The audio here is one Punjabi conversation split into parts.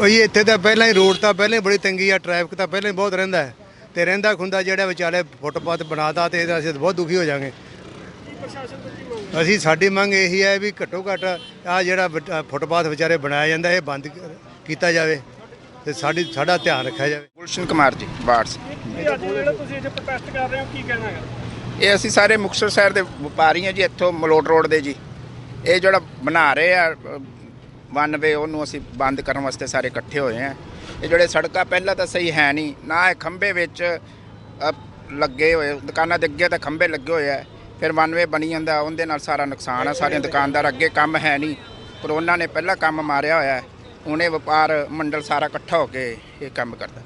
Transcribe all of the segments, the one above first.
ਉਹੀ ਇੱਥੇ ਤਾਂ ਪਹਿਲਾਂ ਹੀ ਰੋਡ ਤਾਂ ਪਹਿਲਾਂ ਹੀ ਬੜੀ ਤੰਗੀ ਆ ਟ੍ਰੈਫਿਕ ਤਾਂ ਪਹਿਲਾਂ ਹੀ ਬਹੁਤ ਰਹਿੰਦਾ ਹੈ। ਤੇ ਰਹਿੰਦਾ ਖੁੰਦਾ ਜਿਹੜਾ ਵਿਚਾਲੇ ਫੁੱਟਪਾਥ ਬਣਾਤਾ ਤੇ ਇਹਦਾ ਅਸੀਂ ਬਹੁਤ ਦੁਖੀ ਹੋ ਜਾਾਂਗੇ ਅਸੀਂ ਸਾਡੀ ਮੰਗ ਇਹੀ ਹੈ ਵੀ ਘੱਟੋ ਘੱਟ ਆ ਜਿਹੜਾ ਫੁੱਟਪਾਥ ਵਿਚਾਰੇ ਬਣਾਇਆ ਜਾਂਦਾ ਇਹ ਬੰਦ ਕੀਤਾ ਜਾਵੇ ਤੇ ਸਾਡੀ ਸਾਡਾ ਧਿਆਨ ਰੱਖਿਆ ਜਾਵੇ। ਗੁਲਸ਼ਨ ਕੁਮਾਰ ਜੀ ਬਾੜਸ ਇਹ ਅੱਜ ਜਿਹੜਾ ਤੁਸੀਂ ਅੱਜ ਪ੍ਰੋਟੈਸਟ ਕਰ ਰਹੇ ਹੋ ਕੀ ਕਹਿਣਾ ਹੈ ਇਹ ਅਸੀਂ ਸਾਰੇ ਮੁਕਤਸਰ ਸ਼ਹਿਰ ਦੇ ਵਪਾਰੀ ਹਾਂ ਜੀ ਇੱਥੋਂ ਮਲੋਟ ਰੋਡ ਦੇ ਜੀ। ਇਹ ਜਿਹੜਾ ਬਣਾ ਰਹੇ ਆ ਵਨ ਵੇ ਉਹਨੂੰ ਅਸੀਂ ਬੰਦ ਕਰਨ ਵਾਸਤੇ ਸਾਰੇ ਇਕੱਠੇ ਹੋਏ ਆ ਇਹ ਜਿਹੜੇ ਸੜਕਾਂ ਪਹਿਲਾਂ ਤਾਂ ਸਹੀ ਹੈ ਨਹੀਂ ਨਾ ਇਹ ਖੰਭੇ ਵਿੱਚ ਲੱਗੇ ਹੋਏ ਦੁਕਾਨਾਂ ਦੇ ਅੱਗੇ ਤਾਂ ਖੰਭੇ ਲੱਗੇ ਹੋਏ ਆ। ਫਿਰ ਵਨ ਵੇ ਬਣੀ ਜਾਂਦਾ ਉਹਦੇ ਨਾਲ ਸਾਰਾ ਨੁਕਸਾਨ ਆ ਸਾਰੀਆਂ ਦੁਕਾਨਦਾਰ ਅੱਗੇ ਕੰਮ ਹੈ ਨਹੀਂ। ਕਰੋਨਾ ਨੇ ਪਹਿਲਾਂ ਕੰਮ ਮਾਰਿਆ ਹੋਇਆ ਹੈ। ਹੁਣ ਇਹ ਵਪਾਰ ਮੰਡਲ ਸਾਰਾ ਇਕੱਠਾ ਹੋ ਕੇ ਇਹ ਕੰਮ ਕਰਦਾ।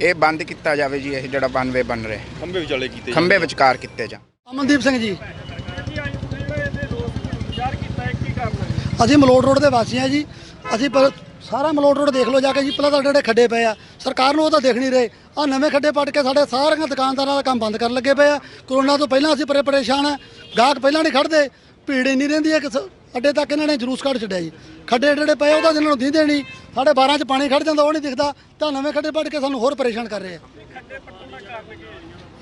ਇਹ ਬੰਦ ਕੀਤਾ ਜਾਵੇ ਜੀ ਇਹ ਜਿਹੜਾ ਵਨ ਵੇ ਬਣ ਰਿਹਾ। ਖੰਭੇ ਵਿਚਾਲੇ ਕੀਤੇ ਖੰਭੇ ਵਿਚਕਾਰ ਕੀਤੇ ਜਾਣ। ਅਮਨਦੀਪ ਸਿੰਘ ਜੀ ਕੀ ਅੱਜ ਤੁਸੀਂ ਜਿਹੜਾ ਇਹਦੇ ਰੋਸ ਜ਼ਾਹਰ ਕੀਤਾ ਹੈ ਕੀ ਕਾਰਨ ਹੈ ਅਸੀਂ ਮਲੋਟ ਰੋਡ ਦੇ ਵਾਸੀ ਹਾਂ ਜੀ। ਅਸੀਂ ਪਰ ਸਾਰਾ ਮਲੋਟ ਰੋਡ ਦੇਖ ਲਓ ਜਾ ਕੇ ਜੀ, ਪਹਿਲਾਂ ਤਾਂ ਜਿਹੜੇ ਖੱਡੇ ਪਏ ਆ। ਸਰਕਾਰ ਨੂੰ ਉਹ ਤਾਂ ਦੇਖ ਨਹੀਂ ਰਹੇ। ਆ ਨਵੇਂ ਖੱਡੇ ਪੱਟ ਕੇ ਸਾਡੇ ਸਾਰੀਆਂ ਦੁਕਾਨਦਾਰਾਂ ਦਾ ਕੰਮ ਬੰਦ ਕਰਨ ਲੱਗੇ ਪਏ ਆ। ਕਰੋਨਾ ਤੋਂ ਪਹਿਲਾਂ ਅਸੀਂ ਪਰੇ ਪਰੇਸ਼ਾਨ ਆ। ਗਾਹਕ ਪਹਿਲਾਂ ਨਹੀਂ ਖੜਦੇ ਭੀੜ ਇੰਨੀ ਰਹਿੰਦੀ ਹੈ ਕਿ ਅੱਡੇ ਤੱਕ ਇਹਨਾਂ ਨੇ ਜਲੂਸ ਕੱਢ ਛੱਡਿਆ ਜੀ। ਖੱਡੇ ਜਿਹੜੇ ਪਏ ਉਹਦਾ ਜਿਹਨਾਂ ਨੂੰ ਦਿੰਦੇ ਨਹੀਂ ਸਾਡੇ 12 ਚ ਪਾਣੀ ਖੜ ਜਾਂਦਾ, ਉਹ ਨਹੀਂ ਦਿਖਦਾ। ਤਾਂ ਨਵੇਂ ਖੱਡੇ ਪੱਟ ਕੇ ਸਾਨੂੰ ਹੋਰ ਪਰੇਸ਼ਾਨ ਕਰ ਰਹੇ ਆ। ਖੱਡੇ ਪੱਟਣ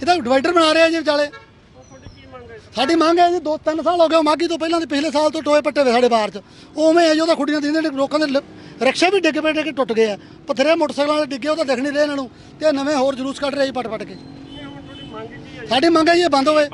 ਇਹਦਾ ਡਿਵਾਈਡਰ ਬਣਾ ਰਹੇ ਆ ਜੀ ਵਿਚਾਲੇ ਉਹ ਤੁਹਾਡੀ ਕੀ ਮੰਗ ਹੈ ਇਸ ਸਾਡੀ ਮੰਗ ਹੈ ਜੀ ਦੋ ਤਿੰਨ ਸਾਲ ਹੋ ਗਏ ਮਾਗੀ ਤੋਂ ਪਹਿਲਾਂ ਦੇ ਪਿਛਲੇ ਸਾਲ ਤੋਂ ਟੋਏ ਪੱਟੇ ਹੋਏ ਸਾਡੇ ਬਾਹਰ ਚ। ਉਵੇਂ ਹੈ ਜੀ ਉਹਦਾ ਖੁੱਡੀਆਂ ਦਿੰਦੇ ਨੇ ਲੋਕਾਂ ਦੇ ਲ- ਰਿਕਸ਼ੇ ਵੀ ਡਿੱਗ ਪਏ ਡਿੱਗ ਟੁੱਟ ਗਏ ਆ। ਪਥਰੇ ਮੋਟਰਸਾਈਕਲਾਂ ਦੇ ਡਿੱਗੇ ਉਹ ਤਾਂ ਦਿਖ ਨਹੀਂ ਰਹੇ ਇਹਨਾਂ ਨੂੰ। ਤੇ ਨਵੇਂ ਹੋਰ ਜਲੂਸ ਕੱਢ ਰਹੇ ਜੀ ਪੱਟ ਪੱਟ ਕੇ ਕੀ ਸਾਡੀ ਮੰਗ ਹੈ ਜੀ ਇਹ ਬੰਦ ਹੋਵੇ।